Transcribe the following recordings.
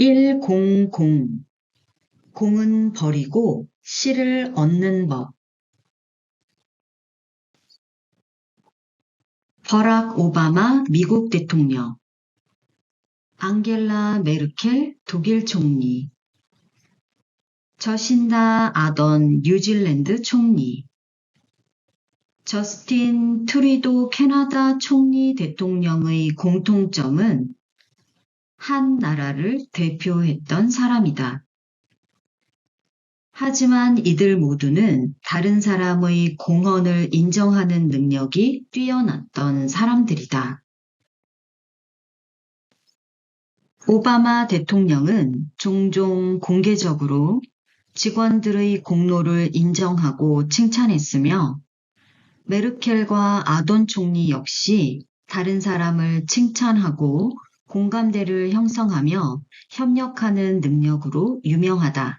100 공은 버리고 실을 얻는 법. 버락 오바마 미국 대통령. 앙겔라 메르켈 독일 총리. 저신다 아던 뉴질랜드 총리. 저스틴 트리도 캐나다 총리 대통령의 공통점은 한 나라를 대표했던 사람이다. 하지만 이들 모두는 다른 사람의 공헌을 인정하는 능력이 뛰어났던 사람들이다. 오바마 대통령은 종종 공개적으로 직원들의 공로를 인정하고 칭찬했으며 메르켈과 아돈 총리 역시 다른 사람을 칭찬하고 공감대를 형성하며 협력하는 능력으로 유명하다.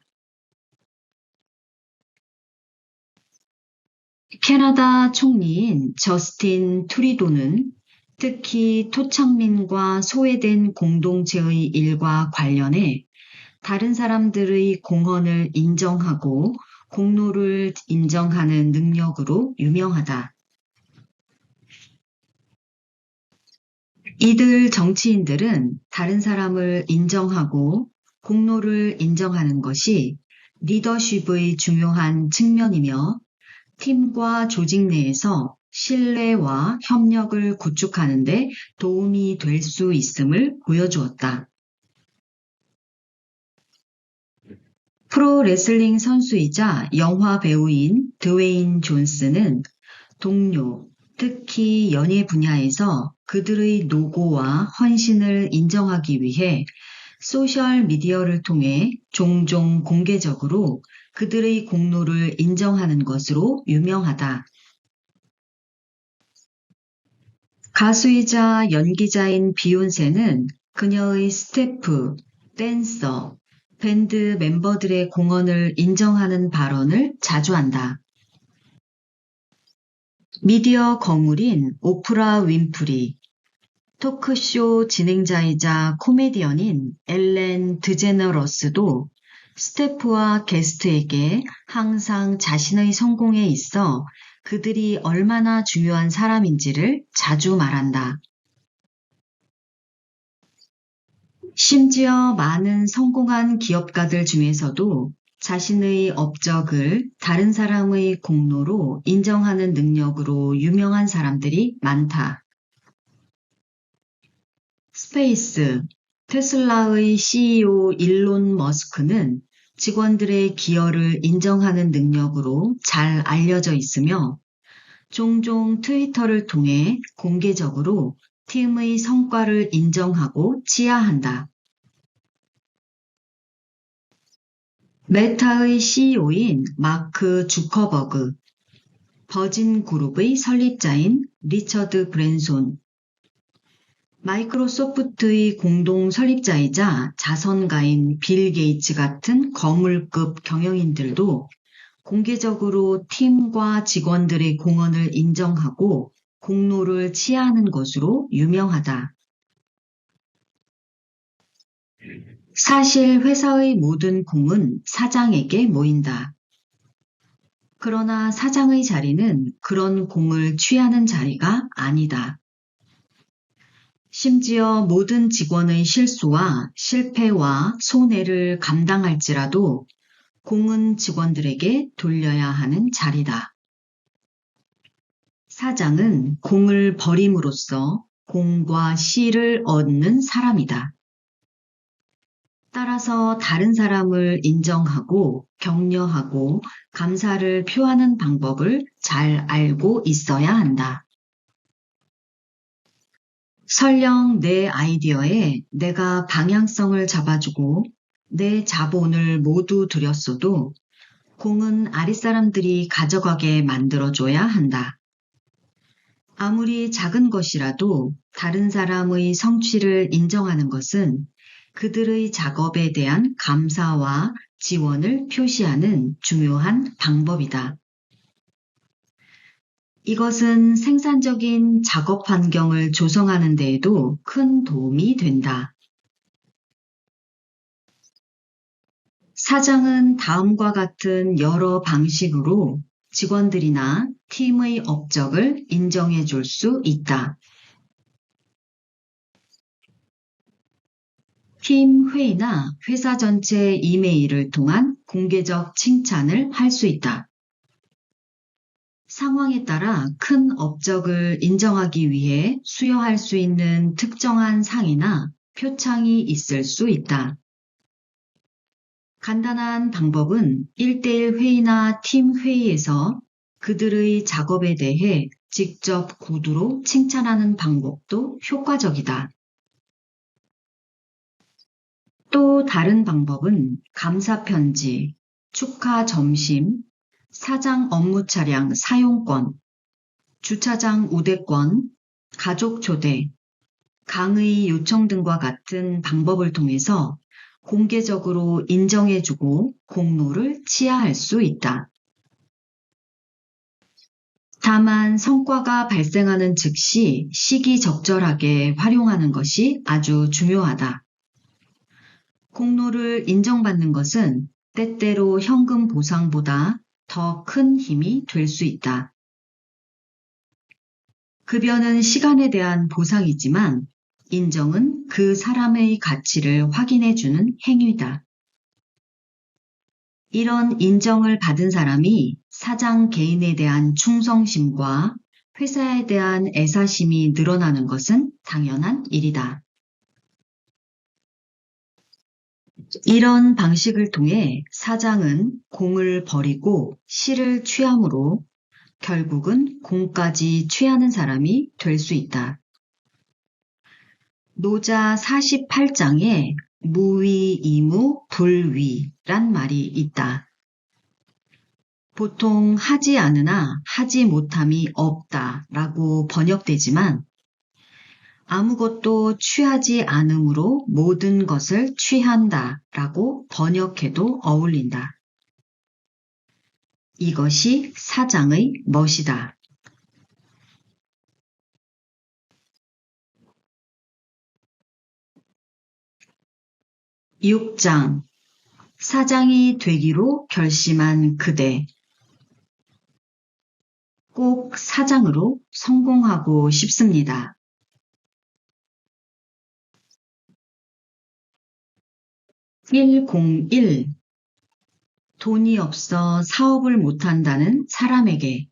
캐나다 총리인 저스틴 투리도는 특히 토착민과 소외된 공동체의 일과 관련해 다른 사람들의 공헌을 인정하고 공로를 인정하는 능력으로 유명하다. 이들 정치인들은 다른 사람을 인정하고 공로를 인정하는 것이 리더십의 중요한 측면이며 팀과 조직 내에서 신뢰와 협력을 구축하는 데 도움이 될 수 있음을 보여주었다. 프로 레슬링 선수이자 영화 배우인 드웨인 존스는 동료, 특히 연예 분야에서 그들의 노고와 헌신을 인정하기 위해 소셜 미디어를 통해 종종 공개적으로 그들의 공로를 인정하는 것으로 유명하다. 가수이자 연기자인 비욘세는 그녀의 스태프, 댄서, 밴드 멤버들의 공헌을 인정하는 발언을 자주 한다. 미디어 거물인 오프라 윈프리, 토크쇼 진행자이자 코미디언인 엘렌 드제너러스도 스태프와 게스트에게 항상 자신의 성공에 있어 그들이 얼마나 중요한 사람인지를 자주 말한다. 심지어 많은 성공한 기업가들 중에서도 자신의 업적을 다른 사람의 공로로 인정하는 능력으로 유명한 사람들이 많다. 스페이스, 테슬라의 CEO 일론 머스크는 직원들의 기여를 인정하는 능력으로 잘 알려져 있으며 종종 트위터를 통해 공개적으로 팀의 성과를 인정하고 치하한다. 메타의 CEO인 마크 주커버그, 버진 그룹의 설립자인 리처드 브랜손, 마이크로소프트의 공동 설립자이자 자선가인 빌 게이츠 같은 거물급 경영인들도 공개적으로 팀과 직원들의 공헌을 인정하고 공로를 치하하는 것으로 유명하다. 사실 회사의 모든 공은 사장에게 모인다. 그러나 사장의 자리는 그런 공을 취하는 자리가 아니다. 심지어 모든 직원의 실수와 실패와 손해를 감당할지라도 공은 직원들에게 돌려야 하는 자리다. 사장은 공을 버림으로써 공과 씨를 얻는 사람이다. 따라서 다른 사람을 인정하고 격려하고 감사를 표하는 방법을 잘 알고 있어야 한다. 설령 내 아이디어에 내가 방향성을 잡아주고 내 자본을 모두 들였어도 공은 아랫사람들이 가져가게 만들어줘야 한다. 아무리 작은 것이라도 다른 사람의 성취를 인정하는 것은 그들의 작업에 대한 감사와 지원을 표시하는 중요한 방법이다. 이것은 생산적인 작업 환경을 조성하는 데에도 큰 도움이 된다. 사장은 다음과 같은 여러 방식으로 직원들이나 팀의 업적을 인정해 줄 수 있다. 팀 회의나 회사 전체 이메일을 통한 공개적 칭찬을 할 수 있다. 상황에 따라 큰 업적을 인정하기 위해 수여할 수 있는 특정한 상이나 표창이 있을 수 있다. 간단한 방법은 1대1 회의나 팀 회의에서 그들의 작업에 대해 직접 구두로 칭찬하는 방법도 효과적이다. 또 다른 방법은 감사 편지, 축하 점심, 사장 업무 차량 사용권, 주차장 우대권, 가족 초대, 강의 요청 등과 같은 방법을 통해서 공개적으로 인정해주고 공로를 치하할 수 있다. 다만 성과가 발생하는 즉시 시기적절하게 활용하는 것이 아주 중요하다. 공로를 인정받는 것은 때때로 현금 보상보다 더 큰 힘이 될 수 있다. 급여는 시간에 대한 보상이지만 인정은 그 사람의 가치를 확인해주는 행위다. 이런 인정을 받은 사람이 사장 개인에 대한 충성심과 회사에 대한 애사심이 늘어나는 것은 당연한 일이다. 이런 방식을 통해 사장은 공을 버리고 실을 취함으로 결국은 공까지 취하는 사람이 될 수 있다. 노자 48장에 무위, 이무, 불위란 말이 있다. 보통 하지 않으나 하지 못함이 없다 라고 번역되지만 아무것도 취하지 않으므로 모든 것을 취한다 라고 번역해도 어울린다. 이것이 사장의 멋이다. 6장 사장이 되기로 결심한 그대 꼭 사장으로 성공하고 싶습니다. 101 돈이 없어 사업을 못한다는 사람에게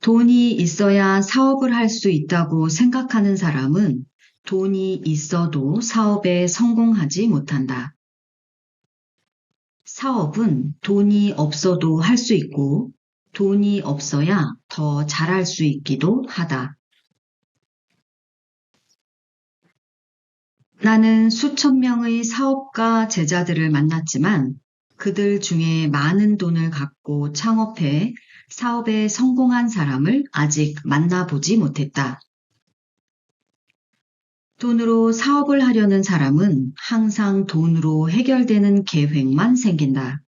돈이 있어야 사업을 할 수 있다고 생각하는 사람은 돈이 있어도 사업에 성공하지 못한다. 사업은 돈이 없어도 할 수 있고 돈이 없어야 더 잘할 수 있기도 하다. 나는 수천 명의 사업가 제자들을 만났지만 그들 중에 많은 돈을 갖고 창업해 사업에 성공한 사람을 아직 만나보지 못했다. 돈으로 사업을 하려는 사람은 항상 돈으로 해결되는 계획만 생긴다.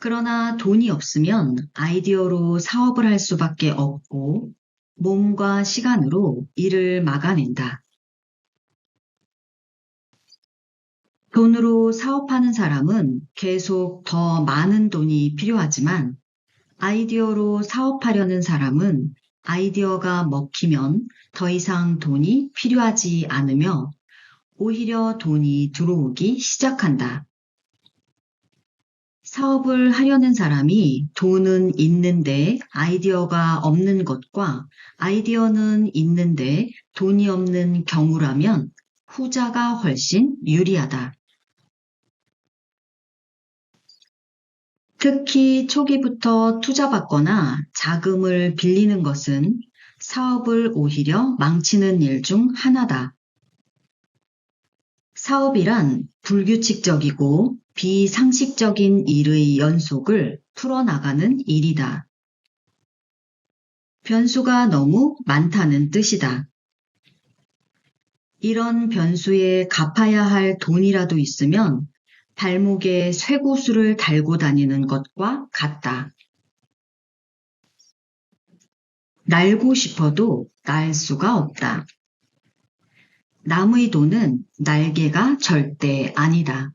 그러나 돈이 없으면 아이디어로 사업을 할 수밖에 없고 몸과 시간으로 일을 막아낸다. 돈으로 사업하는 사람은 계속 더 많은 돈이 필요하지만 아이디어로 사업하려는 사람은 아이디어가 먹히면 더 이상 돈이 필요하지 않으며 오히려 돈이 들어오기 시작한다. 사업을 하려는 사람이 돈은 있는데 아이디어가 없는 것과 아이디어는 있는데 돈이 없는 경우라면 후자가 훨씬 유리하다. 특히 초기부터 투자받거나 자금을 빌리는 것은 사업을 오히려 망치는 일 중 하나다. 사업이란 불규칙적이고 비상식적인 일의 연속을 풀어나가는 일이다. 변수가 너무 많다는 뜻이다. 이런 변수에 갚아야 할 돈이라도 있으면 발목에 쇠구슬을 달고 다니는 것과 같다. 날고 싶어도 날 수가 없다. 남의 돈은 날개가 절대 아니다.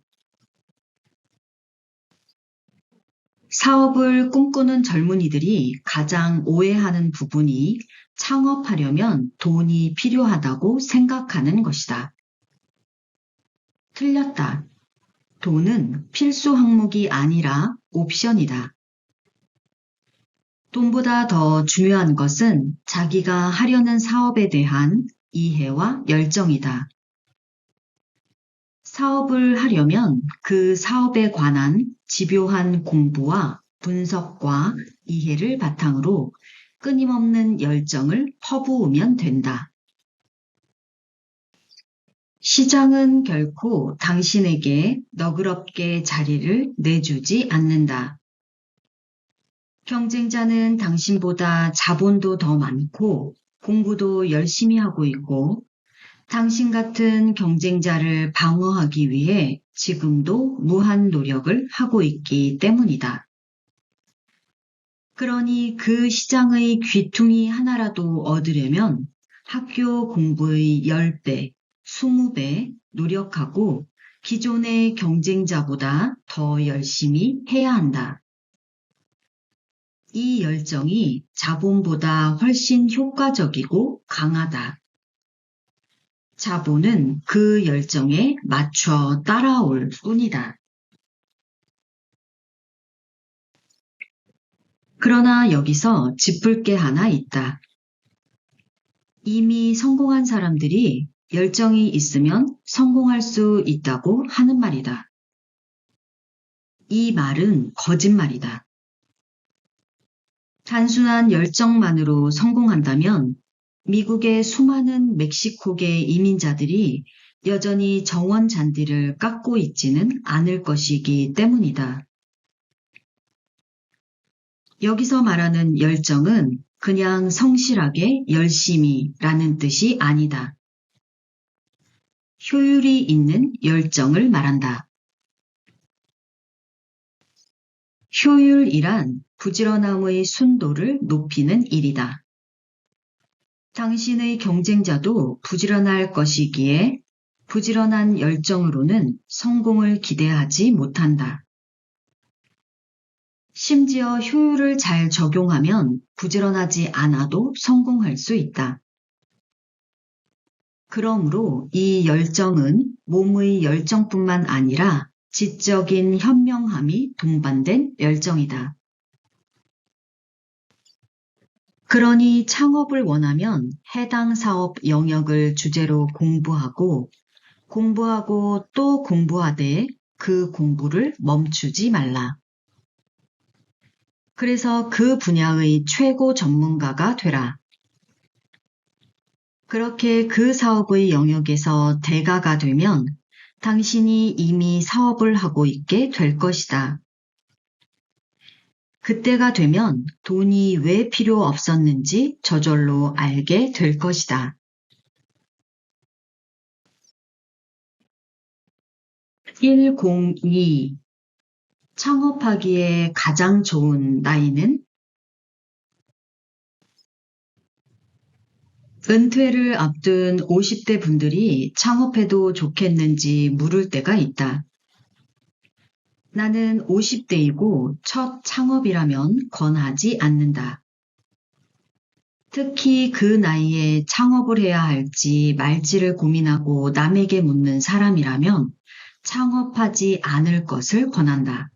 사업을 꿈꾸는 젊은이들이 가장 오해하는 부분이 창업하려면 돈이 필요하다고 생각하는 것이다. 틀렸다. 돈은 필수 항목이 아니라 옵션이다. 돈보다 더 중요한 것은 자기가 하려는 사업에 대한 이해와 열정이다. 사업을 하려면 그 사업에 관한 집요한 공부와 분석과 이해를 바탕으로 끊임없는 열정을 퍼부으면 된다. 시장은 결코 당신에게 너그럽게 자리를 내주지 않는다. 경쟁자는 당신보다 자본도 더 많고 공부도 열심히 하고 있고 당신 같은 경쟁자를 방어하기 위해 지금도 무한 노력을 하고 있기 때문이다. 그러니 그 시장의 귀퉁이 하나라도 얻으려면 학교 공부의 10배, 20배 노력하고 기존의 경쟁자보다 더 열심히 해야 한다. 이 열정이 자본보다 훨씬 효과적이고 강하다. 자본은 그 열정에 맞춰 따라올 뿐이다. 그러나 여기서 짚을 게 하나 있다. 이미 성공한 사람들이 열정이 있으면 성공할 수 있다고 하는 말이다. 이 말은 거짓말이다. 단순한 열정만으로 성공한다면 미국의 수많은 멕시코계 이민자들이 여전히 정원 잔디를 깎고 있지는 않을 것이기 때문이다. 여기서 말하는 열정은 그냥 성실하게 열심히 라는 뜻이 아니다. 효율이 있는 열정을 말한다. 효율이란 부지런함의 순도를 높이는 일이다. 당신의 경쟁자도 부지런할 것이기에 부지런한 열정으로는 성공을 기대하지 못한다. 심지어 효율을 잘 적용하면 부지런하지 않아도 성공할 수 있다. 그러므로 이 열정은 몸의 열정뿐만 아니라 지적인 현명함이 동반된 열정이다. 그러니 창업을 원하면 해당 사업 영역을 주제로 공부하고 공부하고 또 공부하되 그 공부를 멈추지 말라. 그래서 그 분야의 최고 전문가가 되라. 그렇게 그 사업의 영역에서 대가가 되면 당신이 이미 사업을 하고 있게 될 것이다. 그때가 되면 돈이 왜 필요 없었는지 저절로 알게 될 것이다. 102 창업하기에 가장 좋은 나이는 은퇴를 앞둔 50대 분들이 창업해도 좋겠는지 물을 때가 있다. 나는 50대이고 첫 창업이라면 권하지 않는다. 특히 그 나이에 창업을 해야 할지 말지를 고민하고 남에게 묻는 사람이라면 창업하지 않을 것을 권한다.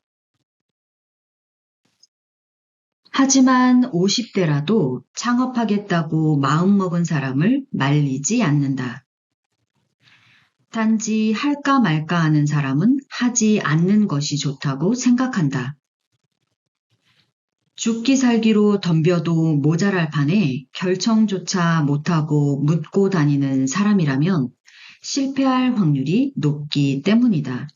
하지만 50대라도 창업하겠다고 마음먹은 사람을 말리지 않는다. 단지 할까 말까 하는 사람은 하지 않는 것이 좋다고 생각한다. 죽기 살기로 덤벼도 모자랄 판에 결정조차 못하고 묻고 다니는 사람이라면 실패할 확률이 높기 때문이다.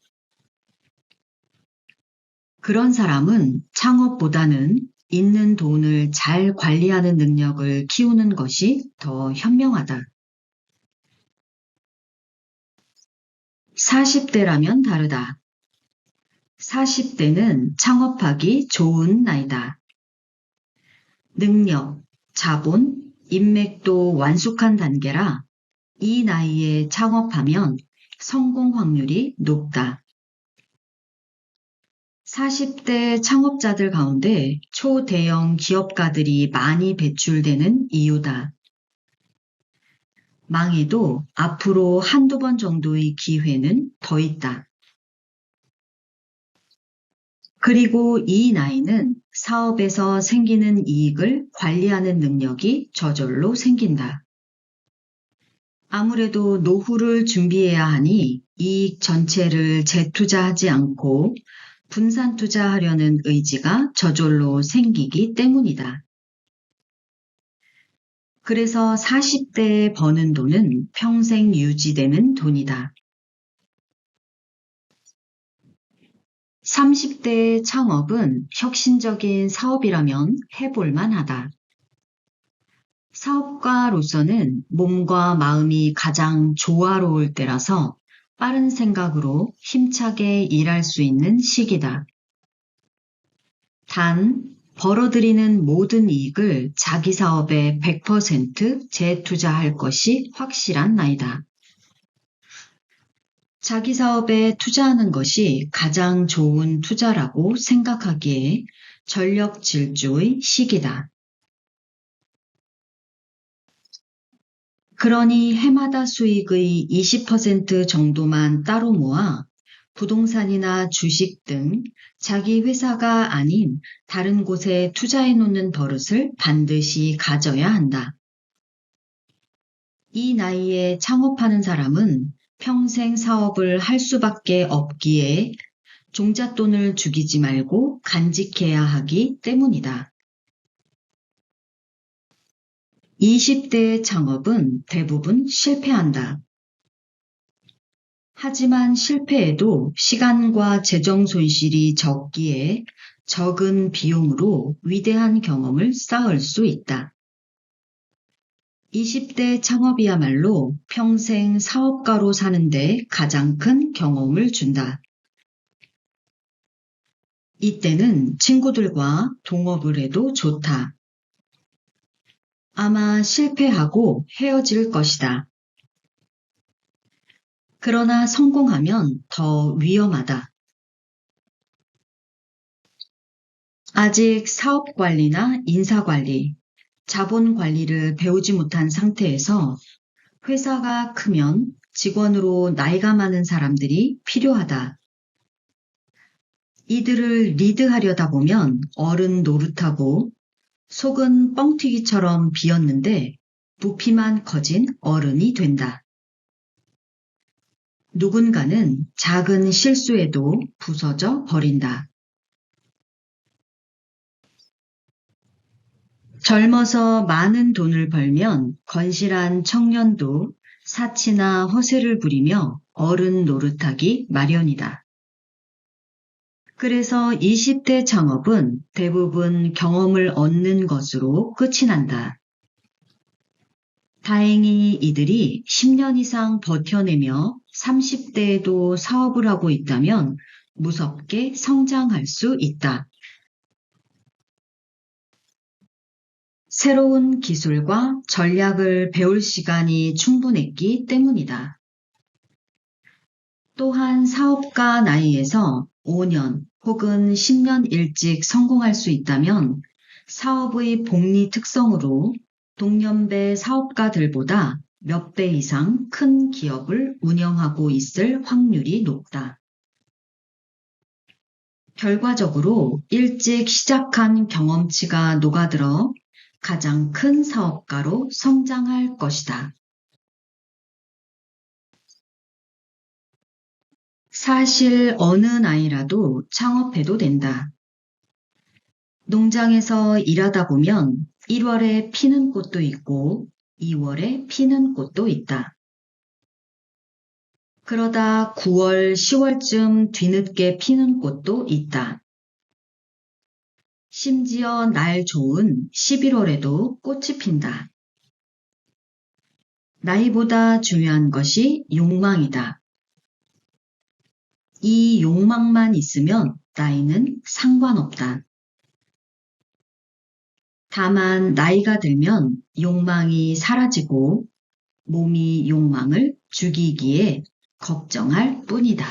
그런 사람은 창업보다는 있는 돈을 잘 관리하는 능력을 키우는 것이 더 현명하다. 40대라면 다르다. 40대는 창업하기 좋은 나이다. 능력, 자본, 인맥도 완숙한 단계라 이 나이에 창업하면 성공 확률이 높다. 40대 창업자들 가운데 초대형 기업가들이 많이 배출되는 이유다. 망해도 앞으로 한두 번 정도의 기회는 더 있다. 그리고 이 나이는 사업에서 생기는 이익을 관리하는 능력이 저절로 생긴다. 아무래도 노후를 준비해야 하니 이익 전체를 재투자하지 않고 분산 투자하려는 의지가 저절로 생기기 때문이다. 그래서 40대에 버는 돈은 평생 유지되는 돈이다. 30대의 창업은 혁신적인 사업이라면 해볼만 하다. 사업가로서는 몸과 마음이 가장 조화로울 때라서 빠른 생각으로 힘차게 일할 수 있는 시기다. 단, 벌어들이는 모든 이익을 자기 사업에 100% 재투자할 것이 확실한 나이다. 자기 사업에 투자하는 것이 가장 좋은 투자라고 생각하기에 전력 질주의 시기다. 그러니 해마다 수익의 20% 정도만 따로 모아 부동산이나 주식 등 자기 회사가 아닌 다른 곳에 투자해 놓는 버릇을 반드시 가져야 한다. 이 나이에 창업하는 사람은 평생 사업을 할 수밖에 없기에 종잣돈을 죽이지 말고 간직해야 하기 때문이다. 20대의 창업은 대부분 실패한다. 하지만 실패해도 시간과 재정 손실이 적기에 적은 비용으로 위대한 경험을 쌓을 수 있다. 20대 창업이야말로 평생 사업가로 사는데 가장 큰 경험을 준다. 이때는 친구들과 동업을 해도 좋다. 아마 실패하고 헤어질 것이다. 그러나 성공하면 더 위험하다. 아직 사업 관리나 인사 관리, 자본 관리를 배우지 못한 상태에서 회사가 크면 직원으로 나이가 많은 사람들이 필요하다. 이들을 리드하려다 보면 어른 노릇하고 속은 뻥튀기처럼 비었는데 부피만 커진 어른이 된다. 누군가는 작은 실수에도 부서져 버린다. 젊어서 많은 돈을 벌면 건실한 청년도 사치나 허세를 부리며 어른 노릇하기 마련이다. 그래서 20대 창업은 대부분 경험을 얻는 것으로 끝이 난다. 다행히 이들이 10년 이상 버텨내며 30대에도 사업을 하고 있다면 무섭게 성장할 수 있다. 새로운 기술과 전략을 배울 시간이 충분했기 때문이다. 또한 사업가 나이에서 5년 혹은 10년 일찍 성공할 수 있다면 사업의 복리 특성으로 동년배 사업가들보다 몇 배 이상 큰 기업을 운영하고 있을 확률이 높다. 결과적으로 일찍 시작한 경험치가 녹아들어 가장 큰 사업가로 성장할 것이다. 사실 어느 나이라도 창업해도 된다. 농장에서 일하다 보면 1월에 피는 꽃도 있고 2월에 피는 꽃도 있다. 그러다 9월, 10월쯤 뒤늦게 피는 꽃도 있다. 심지어 날 좋은 11월에도 꽃이 핀다. 나이보다 중요한 것이 욕망이다. 이 욕망만 있으면 나이는 상관없다. 다만 나이가 들면 욕망이 사라지고 몸이 욕망을 죽이기에 걱정할 뿐이다.